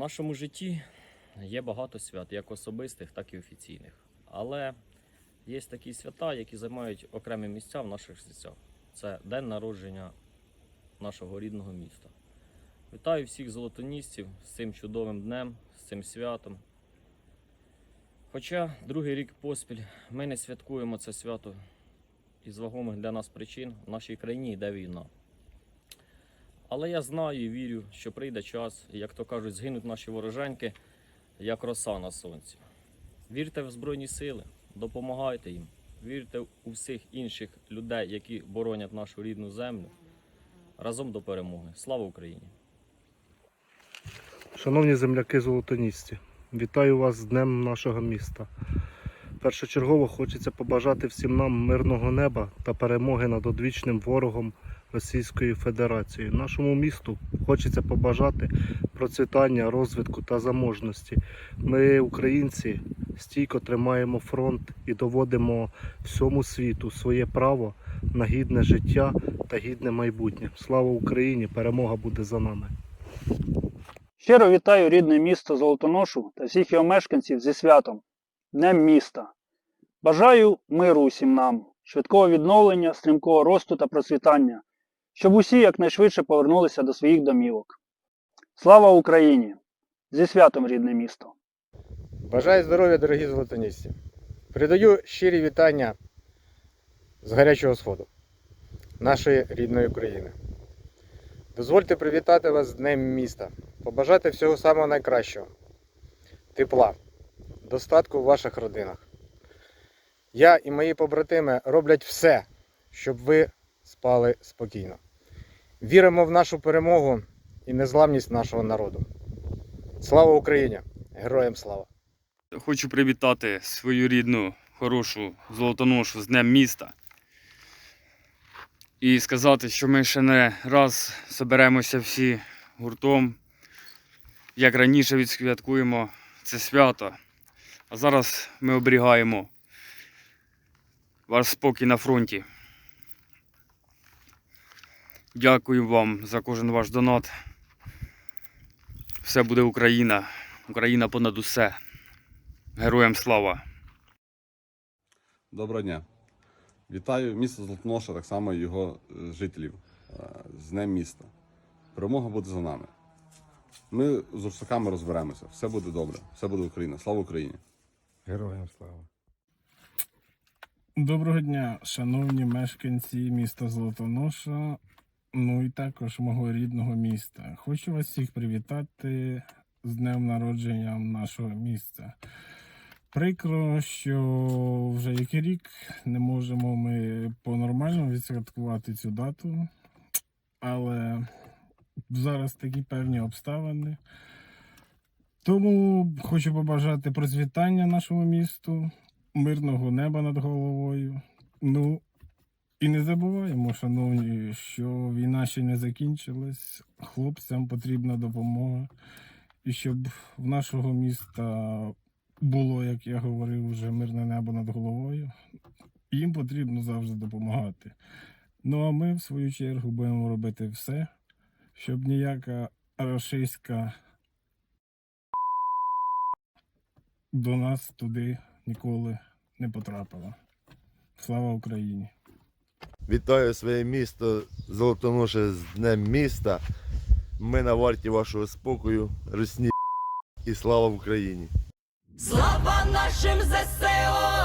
нашому житті є багато свят, як особистих, так і офіційних. Але є такі свята, які займають окремі місця в наших серцях. Це день народження нашого рідного міста. Вітаю всіх золотоністів з цим чудовим днем, з цим святом. Хоча другий рік поспіль ми не святкуємо це свято із вагомих для нас причин, в нашій країні йде війна. Але я знаю і вірю, що прийде час, як то кажуть, згинуть наші вороженьки, як роса на сонці. Вірте в Збройні сили, допомагайте їм, вірте у всіх інших людей, які боронять нашу рідну землю. Разом до перемоги. Слава Україні! Шановні земляки золотоністі, вітаю вас з Днем нашого міста. Першочергово хочеться побажати всім нам мирного неба та перемоги над одвічним ворогом Російської Федерації. Нашому місту хочеться побажати процвітання, розвитку та заможності. Ми, українці, стійко тримаємо фронт і доводимо всьому світу своє право на гідне життя та гідне майбутнє. Слава Україні! Перемога буде за нами! Щиро вітаю рідне місто Золотоношу та всіх його мешканців зі святом, Днем міста. Бажаю миру усім нам, швидкого відновлення, стрімкого росту та процвітання, щоб усі якнайшвидше повернулися до своїх домівок. Слава Україні! Зі святом рідне місто! Бажаю здоров'я, дорогі золотоністі. Передаю щирі вітання з гарячого сходу нашої рідної України. Дозвольте привітати вас з Днем міста, побажати всього самого найкращого, тепла, достатку в ваших родинах. Я і мої побратими роблять все, щоб ви спали спокійно. Віримо в нашу перемогу і незламність нашого народу. Слава Україні! Героям слава! Хочу привітати свою рідну, хорошу золотоношу з Днем міста. І сказати, що ми ще не раз соберемося всі гуртом, як раніше відсвяткуємо це свято. А зараз ми оберігаємо ваш спокій на фронті. Дякую вам за кожен ваш донат. Все буде Україна. Україна понад усе. Героям слава! Доброго дня. Вітаю місто Золотоноша, так само і його е, жителів е, з Днем міста. Перемога буде за нами. Ми з Урсаками розберемося. Все буде добре. Все буде Україна. Слава Україні! Героям слава! Доброго дня, шановні мешканці міста Золотоноша, ну і також мого рідного міста. Хочу вас всіх привітати з днем народження нашого міста. Прикро, що вже який рік не можемо ми по-нормальному відсвяткувати цю дату, але зараз такі певні обставини. Тому хочу побажати процвітання нашому місту, мирного неба над головою. Ну і не забуваємо, шановні, що війна ще не закінчилась. Хлопцям потрібна допомога. І щоб в нашого міста було, як я говорив, вже мирне небо над головою. Їм потрібно завжди допомагати. Ну а ми, в свою чергу, будемо робити все, щоб ніяка рашистська до нас туди ніколи не потрапила. Слава Україні! Вітаю своє місто Золотоноше з Днем міста. Ми на варті вашого спокою, русні і слава Україні! Слава нашим ЗСО!